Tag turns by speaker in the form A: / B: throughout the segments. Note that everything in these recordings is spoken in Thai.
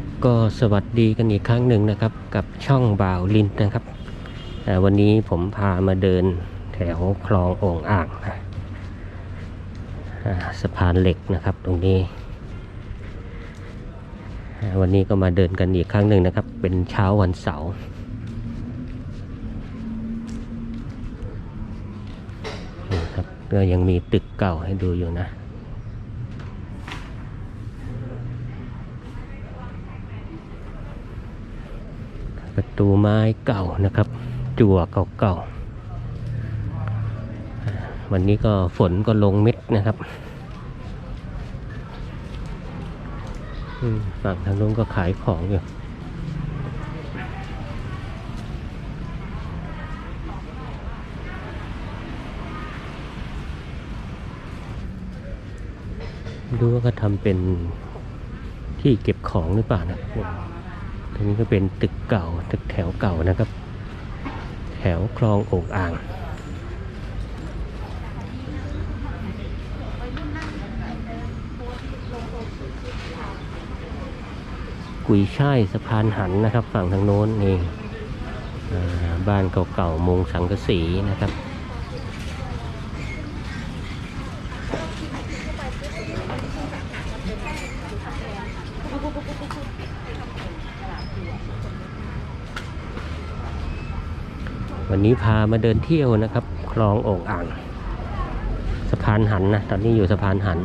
A: ครับก็สวัสดีกันอีกครั้งหนึ่งนะครับ กับช่องบ่าวลินนะครับวันนี้ผมพามาเดินแถวคลององอ่างนะสะพานเหล็กนะครับตรงนี้ วันนี้ก็มาเดินกันอีกครั้งหนึ่งนะครับ เป็นเช้าวันเสาร์นะครับก็ยังมีตึกเก่าให้ดูอยู่นะ ประ ตูไม้เก่านะครับ จั่วเก่าๆอ่าวันนี้ก็ฝนก็ลงเม็ดนะครับฝั่งทางนู้นก็ขายของอยู่ดูว่าก็ทำเป็นที่เก็บของหรือเปล่านะ รงนี้ก็เป็นตึกเก่าตึกแถวเก่านะครับ แถวคลองโอ่งอ่างกุยช่ายสะพานหันนะครับ ฝั่งทางโน้นนี่บ้านเก่าๆมุงสังกะสีนะครับ วันนี้พามาเดินเที่ยวนะครับ คลองโอ่งอ่าง สะพานหันนะ ตอนนี้อยู่สะพานหัน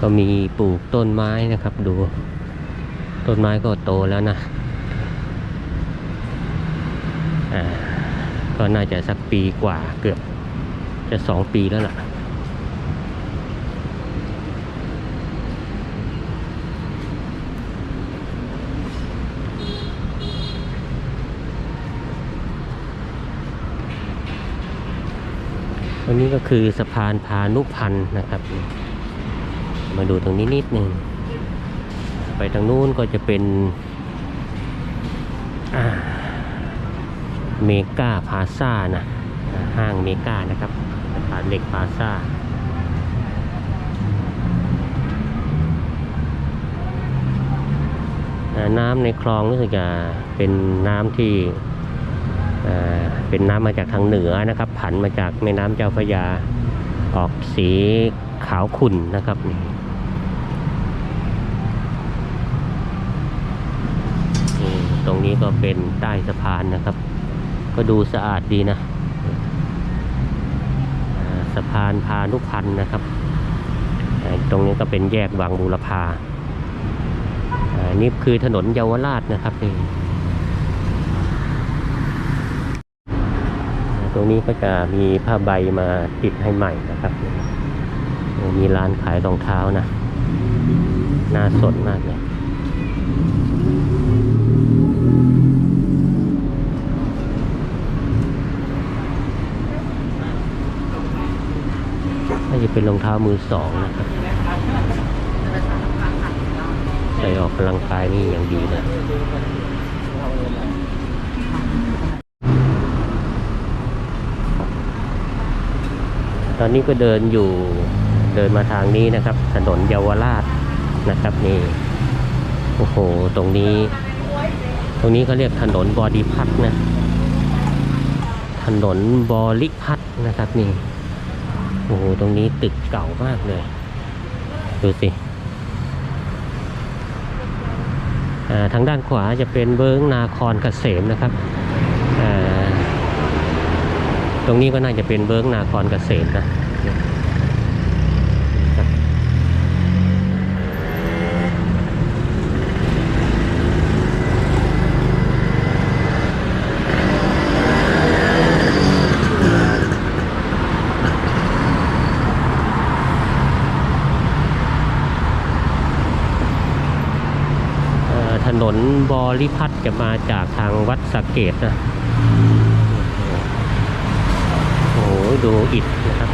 A: ก็มีปลูกต้นไม้นะครับ ดู ต้นไม้ก็โตแล้วนะก็น่าจะสักปีกว่าเกือบจะสองปีแล้วล่ะ ตรงนี้ก็คือสะพานพานุพันธ์นะครับ มาดูตรงนี้นิดหนึ่ง ไปทางนู้นก็จะเป็นเมกาพาซ่านะห้างเมกานะครับสะพานเหล็กพาซ่าอ่าน้ำในคลองรู้สึกจะเป็นน้ำที่ เป็นน้ำมาจากทางเหนือนะครับ ผันมาจากแม่น้ำเจ้าพระยาออกสีขาวขุ่นนะครับนี่ตรงนี้ก็เป็นใต้สะพานนะครับ ก็ดูสะอาดดีนะสะพานพานุพันธ์นะครับ ตรงนี้ก็เป็นแยกวังบูรพาอ่านี่คือถนนเยาวราชนะครับนี่อ่าต รงนี้ก็จะมีผ้าใบมาติดให้ใหม่นะครับ มีร้านขายรองเท้านะน่าสนมากเลยน่าจะเป็นรองเท้ามือสองนะครับใส่ออกกำลังกายนี่อย่างดีนะ ตอนนี้ก็เดินอยู่เดินมาทางนี้นะครับ ถนนเยาวราชนะครับนี่โอ้โหตรงนี้ ตรงนี้เขาเรียกถนนบอดีพัทนะ ถนนบอลิพัทนะครับนี่โอ้โหตรงนี้ตึกเก่ามากเลย ดูสิทางด้านขวาจะเป็นเบิงนาคอนเกษมนะครับ ตรงนี้ก็น่าจะเป็นเบิร์กนาคอนเกษตรนะถนนบริพัฒน์จะมาจากทางวัดสะเกดนะ ดูอิฐนะครับ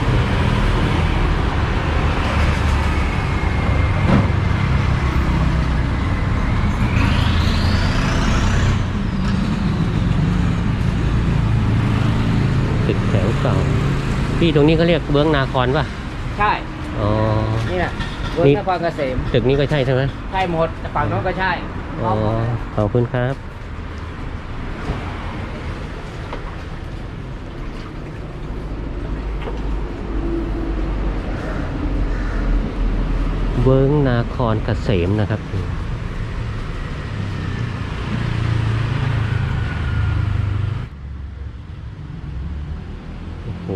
A: ตึกแถวเก่าพี่ตรงนี้เขาเรียกเบื้องนาครป่ะ
B: ใช่
A: อ๋อ
B: นี่แหละเวิร์
A: นี่
B: กนครเกษม
A: ตึกนี้ก็ใช่ใช่ไหม
B: ใช่หมดแต่ฝั่งโน้นก็ใช่
A: อ๋อ ขอบคุณครับ เวิ้งนาครเกษมนะครับ โอ้โห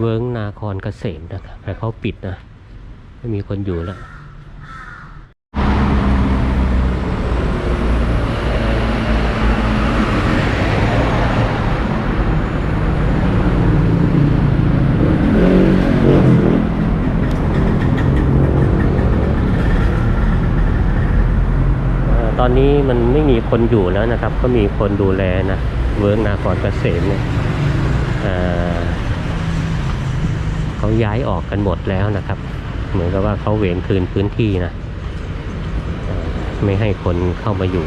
A: เวิ้งนาคร เกษมนะครับแต่เขาปิดนะ ไม่มีคนอยู่แล้วตอนนี้มันไม่มีคนอยู่แล้วนะครับ ก็มีคนดูแลนะ เวิร์กนาครเกษมเนี่ย เขาย้ายออกกันหมดแล้วนะครับ เหมือนกับว่าเขาเวนคืนพื้นที่นะไม่ให้คนเข้ามาอยู่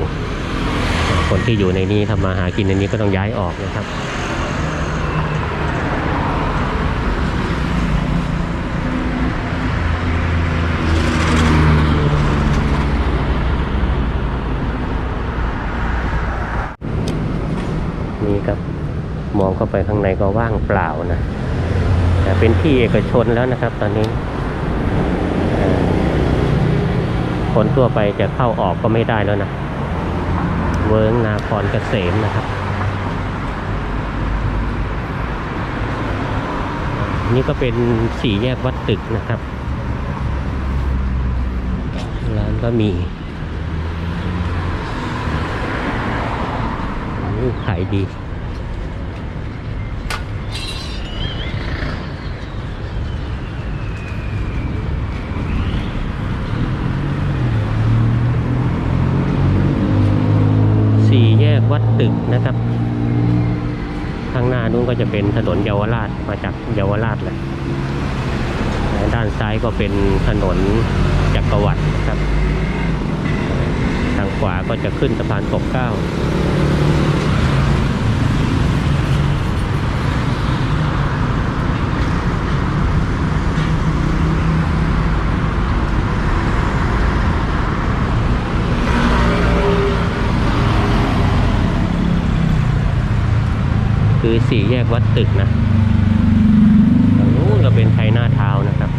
A: คนที่อยู่ในนี้ทำมาหากินในนี้ก็ต้องย้ายออกนะครับนี่ครับมองเข้าไปข้างในก็ว่างเปล่านะ เป็นที่เอกชนแล้วนะครับ ตอนนี้ คนทั่วไปจะเข้าออกก็ไม่ได้แล้วนะ เวิร์งนาครเกษมนะครับ นี่ก็เป็นสี่แยกวัดตึกนะครับ ร้านก็มีขายดี สี่แยกวัดตึกนะครับ ข้างหน้านู้นก็จะ เป็นถนนเยาวราชมาจากเยาวราชแหละด้านซ้ายก็เป็นถนนจักรวรรดิครับ ทางขวาก็จะขึ้นสะพานปกเก้า คือสี่แยกวัดตึกนะทางนู้นก็เป็นไทยหน้าเท้านะครับ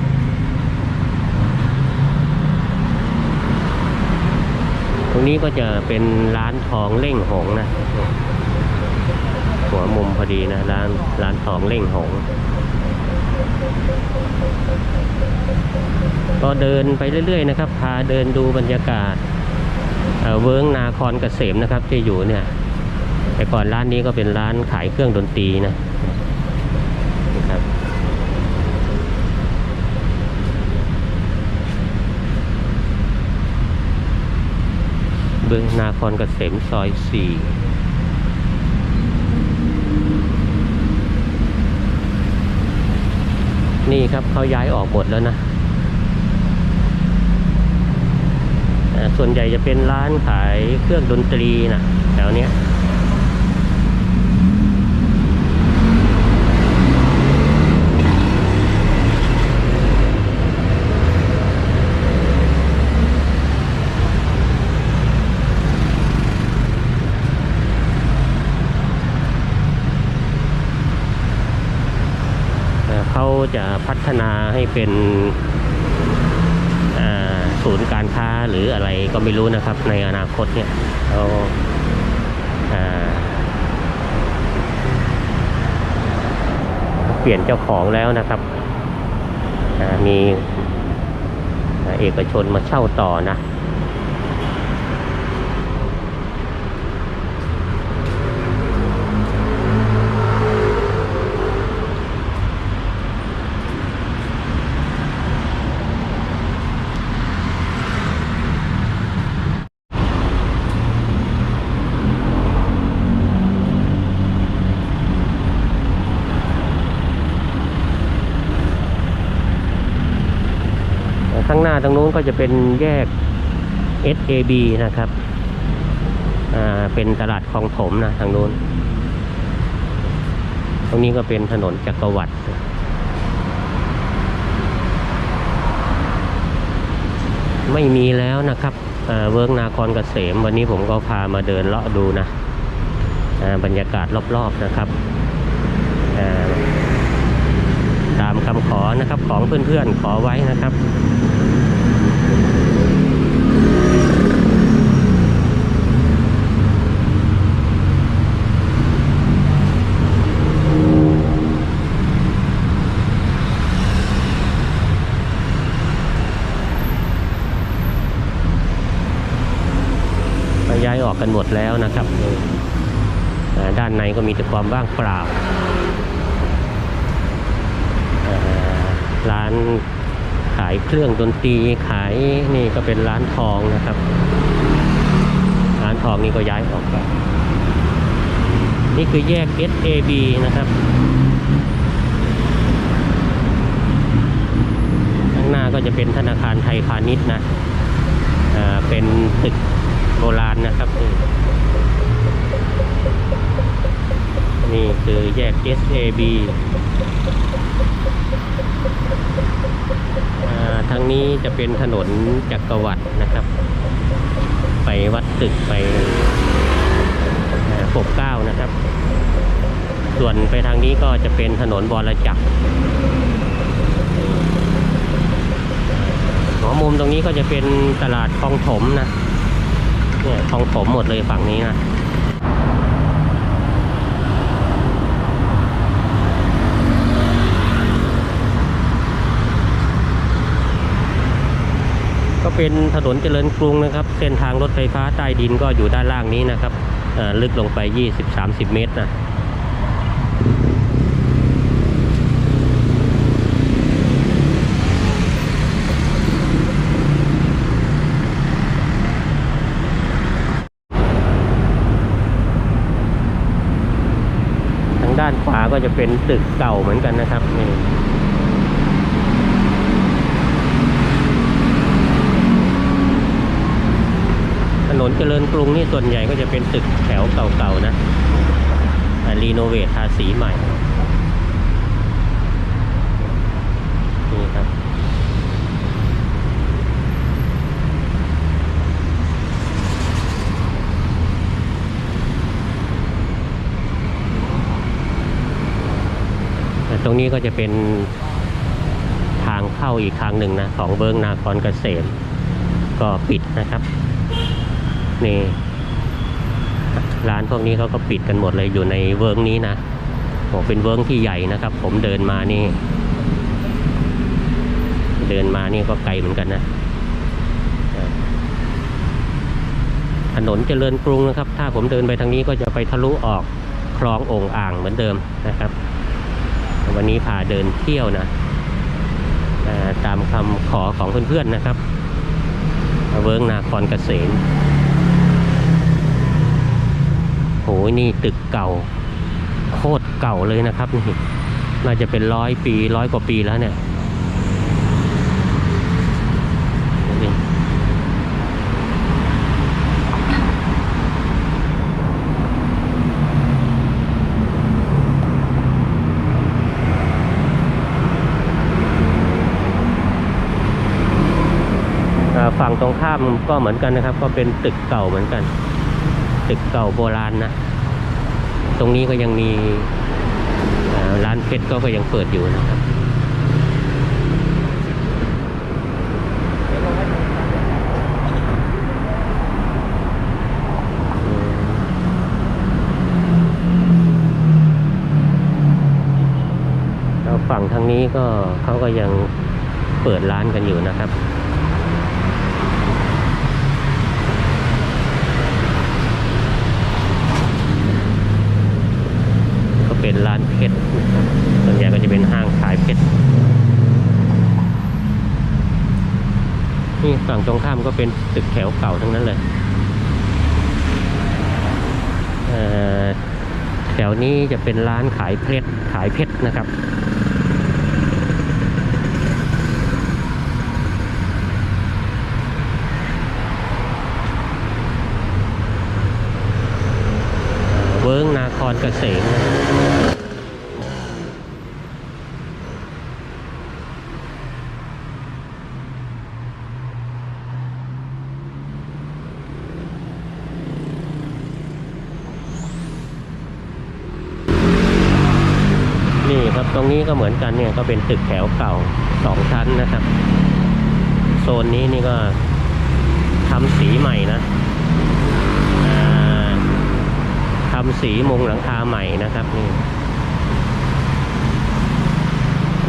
A: ตรงนี้ก็จะเป็นร้านทองเล่งหงนะ หัวมุมพอดีนะ ร้านร้านทองเล่งหงก็เดินไปเรื่อย ๆ นะครับ พาเดินดูบรรยากาศเอ่อเวิ้งนาครเกษมนะครับที่อยู่เนี่ย แต่ก่อนร้านนี้ก็เป็นร้านขายเครื่องดนตรีนะนะครับเบื้องนาครเกษมซอยสี่นี่ครับเขาย้ายออกหมดแล้วนะส่วนใหญ่จะเป็นร้านขายเครื่องดนตรีนะแถวเนี้ย จะพัฒนาให้เป็นศูนย์การค้าหรืออะไรก็ไม่รู้นะครับ ในอนาคตเนี่ยเขาเปลี่ยนเจ้าของแล้วนะครับมีเอกชนมาเช่าต่อนะ ข้างหน้าตรงนู้น ก็จะเป็นแยก SAB นะครับ อ่า เป็นตลาดคลองถมนะทางโน้น ตรงนี้ก็เป็นถนนจักรวรรดิไม่มีแล้วนะครับเวิร์กนาครเกษม วันนี้ผมก็พามาเดินเลาะดูนะบรรยากาศรอบๆนะครับ ตามคำขอนะครับของเพื่อนๆขอไว้นะครับ กันหมดแล้วนะครับด้านในก็มีแต่ความว่างเปล่าร้านขายเครื่องดนตรีขายนี่ก็เป็นร้านทองนะครับ ร้านทองนี่ก็ย้ายออกไปนี่คือแยก SAB นะครับข้างหน้าก็จะเป็นธนาคารไทยพาณิชย์นะเป็นตึก โบราณนะครับ นี่คือแยก SAB อ่าทางนี้จะเป็นถนนจักรวรรดินะครับ ไปวัดตึกไปปกเก้านะครับ ส่วนไปทางนี้ก็จะเป็นถนนบรจักรหัวมุมตรงนี้ก็จะเป็นตลาดคลองถมนะ เนี่ยทองถมหมดเลยฝั่งนี้นะก็เป็นถนนเจริญกรุงนะครับ เส้นทางรถไฟฟ้าใต้ดินก็อยู่ด้านล่างนี้นะครับอ่อลึกลงไป 20-30 เมตรนะ ทางด้านขวา ก็จะเป็นตึกเก่าเหมือนกันนะครับนี่ถนนเจริญกรุงนี่ส่วนใหญ่ก็จะเป็นตึกแถวเก่าๆนะแต่รีโนเวททาสีใหม่นี่ครับ ตรงนี้ก็จะเป็นทางเข้าอีกทางหนึ่งนะ ของเบิงนาครเกษมก็ปิดนะครับนี่ร้านพวกนี้เขาก็ปิดกันหมดเลยอยู่ในเวิร์กนี้นะโอ้เป็นเวิร์กที่ใหญ่นะครับ ผมเดินมานี่ เดินมานี่ก็ไกลเหมือนกันนะถนนเจริญกรุงนะครับ ถ้าผมเดินไปทางนี้ก็จะไปทะลุออกคลององอ่างเหมือนเดิมนะครับ วันนี้พาเดินเที่ยวนะาตามคำขอของเพื่อนๆนะครับ เวิร์กนาครเกษมโหนี่ตึกเก่า โคตรเก่าเลยนะครับนี่น่าจะเป็นร้อยปีร้อยกว่าปีแล้วเนี่ยนี่อ่า ฝั่งตรงข้ามก็เหมือนกันนะครับ ก็เป็นตึกเก่าเหมือนกัน ตึกเก่าโบราณนะ ตรงนี้ก็ยังมีร้านเพชรก็ก็ยังเปิดอยู่นะครับแล้วฝั่งทางนี้ก็เขาก็ยังเปิดร้านกันอยู่นะครับ ฝั่งตรงข้ามก็เป็นตึกแถวเก่าทั้งนั้นเลยเอ่อแถวนี้จะเป็นร้านขายเพชรขายเพชรนะครับ เวิ้งนาครเกษมนะครับนี่ครับตรงนี้ ก็เหมือนกันเนี่ยก็เป็นตึกแถวเก่าสองชั้นนะครับ โซนนี้นี่ก็ทำสีใหม่นะอ่าทำสีมุงหลังคาใหม่นะครับนี่น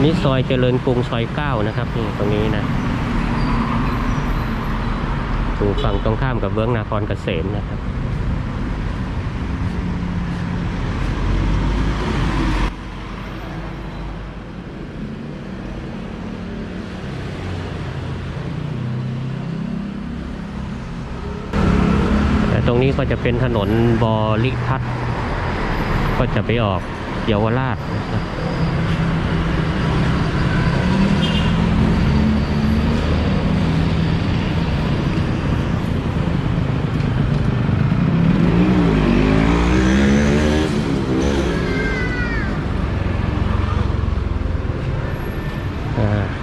A: นี่ซอยเจริญกรุงซอยเก้านะครับนี่ตรงนี้นะอยู่ฝั่งตรงข้ามกับเบื้องนาครเกษมนะครับ แต่ตรง นี้ก็จะเป็นถนนบริพัตก็จะไปออกเยาวราชนะครับ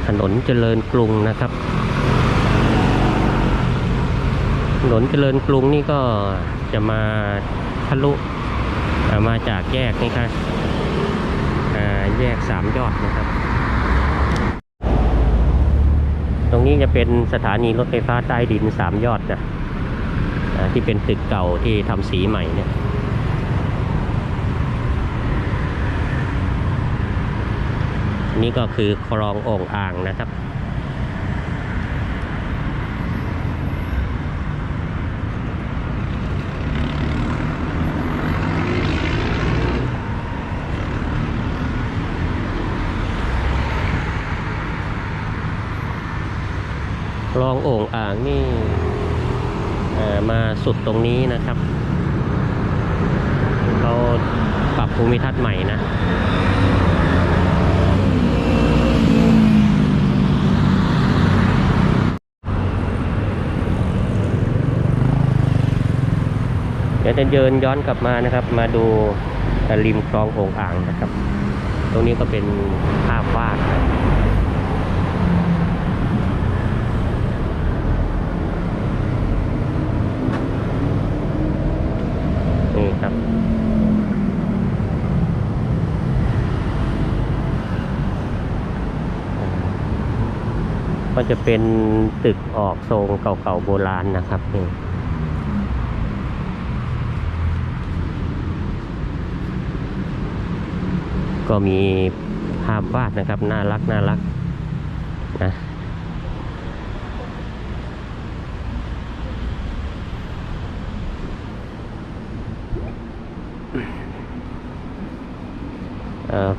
A: ถนนเจริญกรุงนะครับ ถนนเจริญกรุงนี่ก็จะมาทะลุมาจากแยกนี่ครับแยกสามยอดนะครับ ตรงนี้จะเป็นสถานีรถไฟฟ้าใต้ดินสามยอดนะที่เป็นตึกเก่าที่ทำสีใหม่เนี่ยนี่ก็คือคลององอ่างนะครับ ลองโอ่งอ่างนี่มาสุดตรงนี้นะครับเขาปรับภูมิทัศน์ใหม่นะเดี๋ยวจะเดินย้อนกลับมานะครับ มาดูริมคลองโอ่งอ่างนะครับ ตรงนี้ก็เป็นภาพวาดนะ นี่ครับ ก็จะเป็นตึกออกทรงเก่าๆโบราณนะครับนี่ก็มีภาพวาดนะครับ น่ารักน่ารักนะ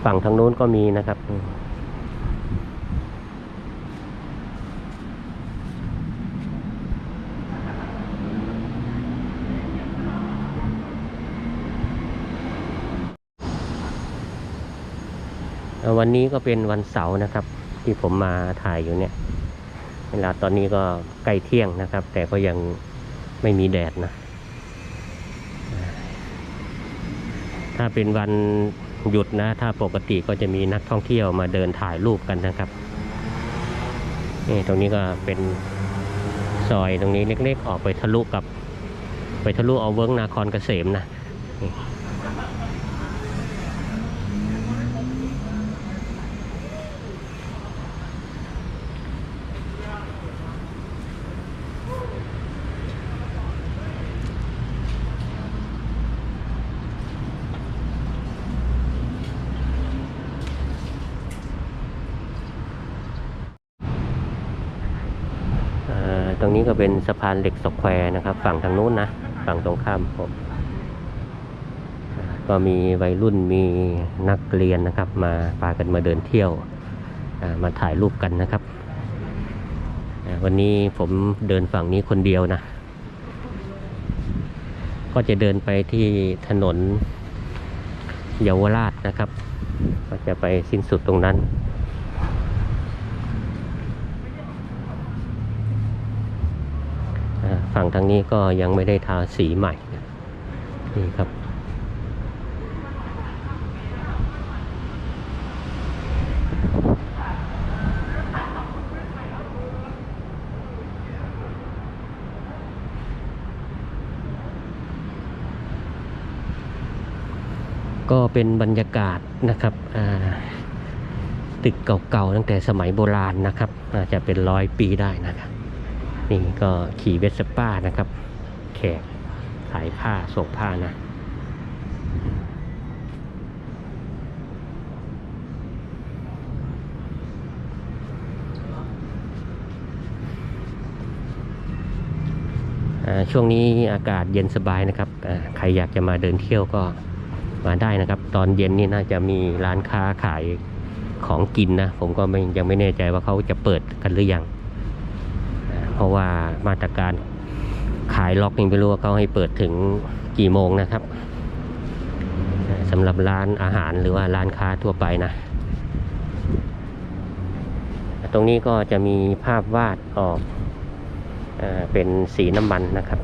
A: ฝั่งทางนู้นก็มีนะครับอืมเอ่อ วันนี้ก็เป็นวันเสาร์นะครับ ที่ผมมาถ่ายอยู่เนี่ย เวลาตอนนี้ก็ใกล้เที่ยงนะครับ แต่ก็ยังไม่มีแดดนะ ถ้าเป็นวันหยุดนะ ถ้าปกติก็จะมีนักท่องเที่ยวมาเดินถ่ายรูปกันนะครับนี่ตรงนี้ก็เป็นซอยตรงนี้เล็กๆ ออกไปทะลุกับ ไปทะลุเอาเวิ้งนาครเกษมนะนี่เงนี้ก็เป็นสะพานเหล็กสแควร์นะครับ ฝั่งทางนู้นนะ ฝั่งตรงข้ามผมก็มีวัยรุ่นมีนักเรียนนะครับ มาพากันมาเดินเที่ยวมาถ่ายรูปกันนะครับ วันนี้ผมเดินฝั่งนี้คนเดียวนะ ก็จะเดินไปที่ถนนเยาวราชนะครับ ก็จะไปสิ้นสุดตรงนั้น อ่าฝั่งทางนี้ก็ยังไม่ได้ทาสีใหม่นี่ครับ ก็เป็นบรรยากาศนะครับตึกเก่าๆตั้งแต่สมัยโบราณนะครับอาจจะเป็นร้อยปีได้นะครับ นี่ก็ขี่เวสป้านะครับ แขกขายผ้าส่งผ้านะช่วงนี้อากาศเย็นสบายนะครับ ใครอยากจะมาเดินเที่ยวก็มาได้นะครับ ตอนเย็นนี่น่าจะมีร้านค้าขายของกินนะ ผมก็ไม่ยังไม่แน่ใจว่าเขาจะเปิดกันหรือยัง ราะว่ามาตรการขายล็อกยังไม่รู้ว่าเขาให้เปิดถึงกี่โมงนะครับสำหรับร้านอาหารหรือว่าร้านค้าทั่วไปนะ ตรงนี้ก็จะมีภาพวาดออกอเป็นสีน้ำมันนะครับ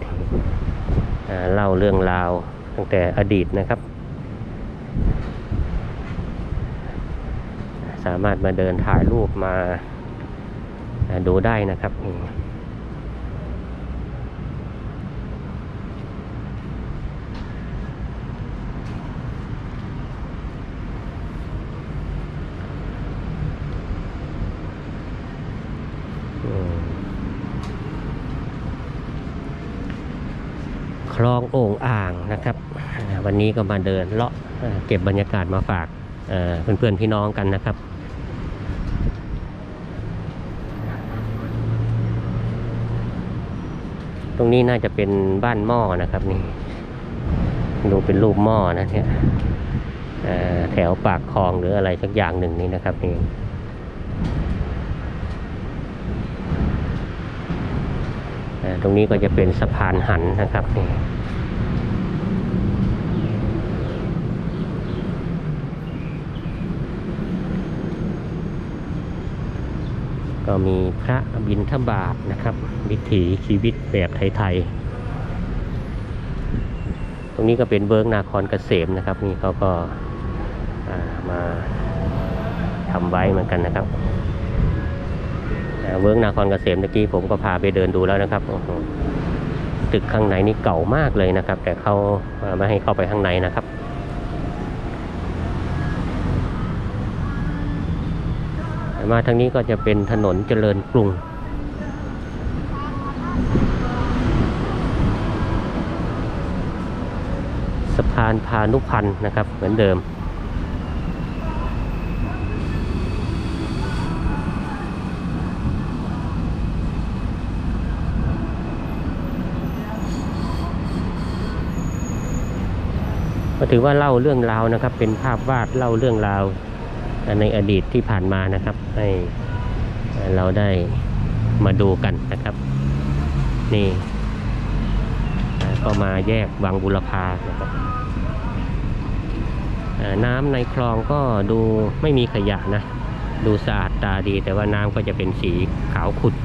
A: เล่าเรื่องราวตั้งแต่อดีตนะครับ สามารถมาเดินถ่ายรูปมาดูได้นะครับนี่อืม คลองโอ่งอ่างนะครับ วันนี้ก็มาเดินเลาะเก็บบรรยากาศมาฝากเอ่อเพื่อนๆพี่น้องกันนะครับตรงนี้น่าจะเป็นบ้านหม้อนะครับนี่ดูเป็นรูปหม้อนะเนี่ยแถวปากคลองหรืออะไรสักอย่างหนึ่งนี่นะครับนี่เอ่อ ตรงนี้ก็จะเป็นสะพานหันนะครับนี่ก็มีพระบิณฑบาตนะครับ วิถีชีวิตแบบไทยๆ ตรงนี้ก็เป็นเวิร์กนาคอนเกษมนะครับ นี่เขาก็ามาทำไว้เหมือนกันนะครับ เวิร์กนาคอนเกษมเมื่อกี้ผมก็พาไปเดินดูแล้วนะครับโอ้โหตึกข้างในนี่เก่ามากเลยนะครับ แต่เขาไม่ให้เข้าไปข้างในนะครับมาทางนี้ก็จะเป็นถนนเจริญกรุง สะพานพานุพันธ์นะครับ เหมือนเดิม ถือว่าเล่าเรื่องราวนะครับ เป็นภาพวาดเล่าเรื่องราวในอดีตที่ผ่านมานะครับ ให้เราได้มาดูกันนะครับ นี่ก็มาแยกวังบุรพานะครับอ่าน้ำในคลองก็ดูไม่มีขยะนะ ดูสะอาดตาดีแต่ว่าน้ำก็จะเป็นสีขาวขุ่น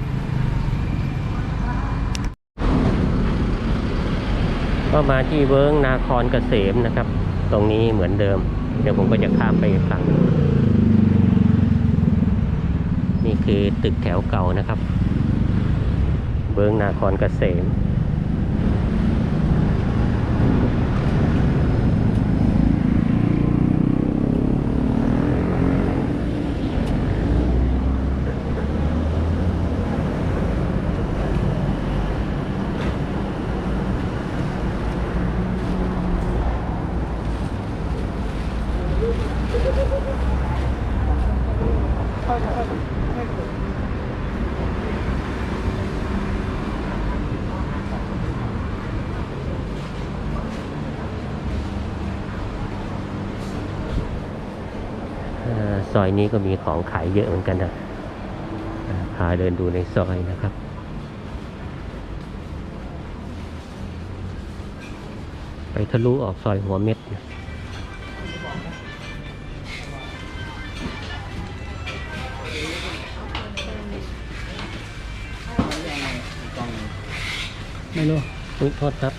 A: ก็มาที่เวิ้งนาคอนเกษมนะครับ ตรงนี้เหมือนเดิม เดี๋ยวผมก็จะข้ามไปฝั่งนี่คือตึกแถวเก่านะครับเบิงนาคอนเกษม อ่า ซอยนี้ก็มีของขายเยอะเหมือนกันนะพาเดินดูในซอยนะครับไปทะลุออกซอยหัวเม็ดนะ
B: ไม่รู้
A: อุ๊ยโทษครับ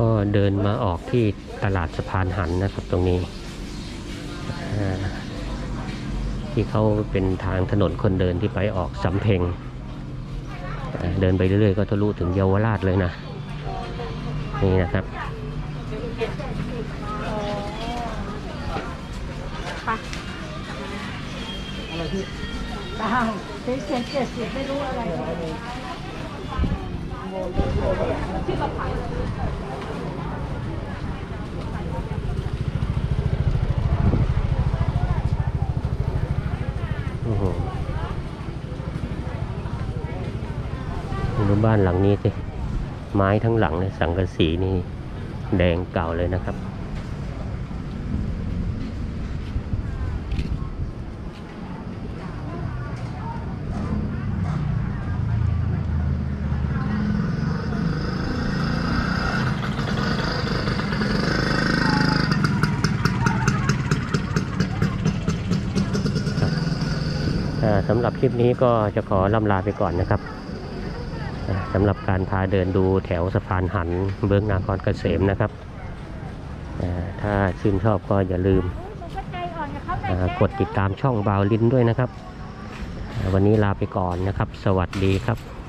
A: ก็เดินมาออกที่ตลาดสะพานหันนะครับตรงนี้ ที่เขาเป็นทางถนนคนเดินที่ไปออกสำเพ็ง เดินไปเรื่อยๆ ก็ทะลุถึงเยาวราชเลยนะ นี่นะครับ
C: ตามเจ็ดเจ็ดเจ็ดสิบไม่รู้อะไร
A: โอ้โหดู บ้านหลังนี้สิไม้ทั้งหลังเนี่ยสังกะสีนี่แดงเก่าเลยนะครับอ่าสำหรับคลิปนี้ก็จะขอล่ำลาไปก่อนนะครับ สำหรับการพาเดินดูแถวสะพานหันเบื้องนาครเกษมนะครับ ถ้าชื่นชอบก็อย่าลืม
C: ก
A: ดติดตามช่องบาวลินด้วยนะครับ วันนี้ลาไปก่อนนะครับ สวัสดีครับ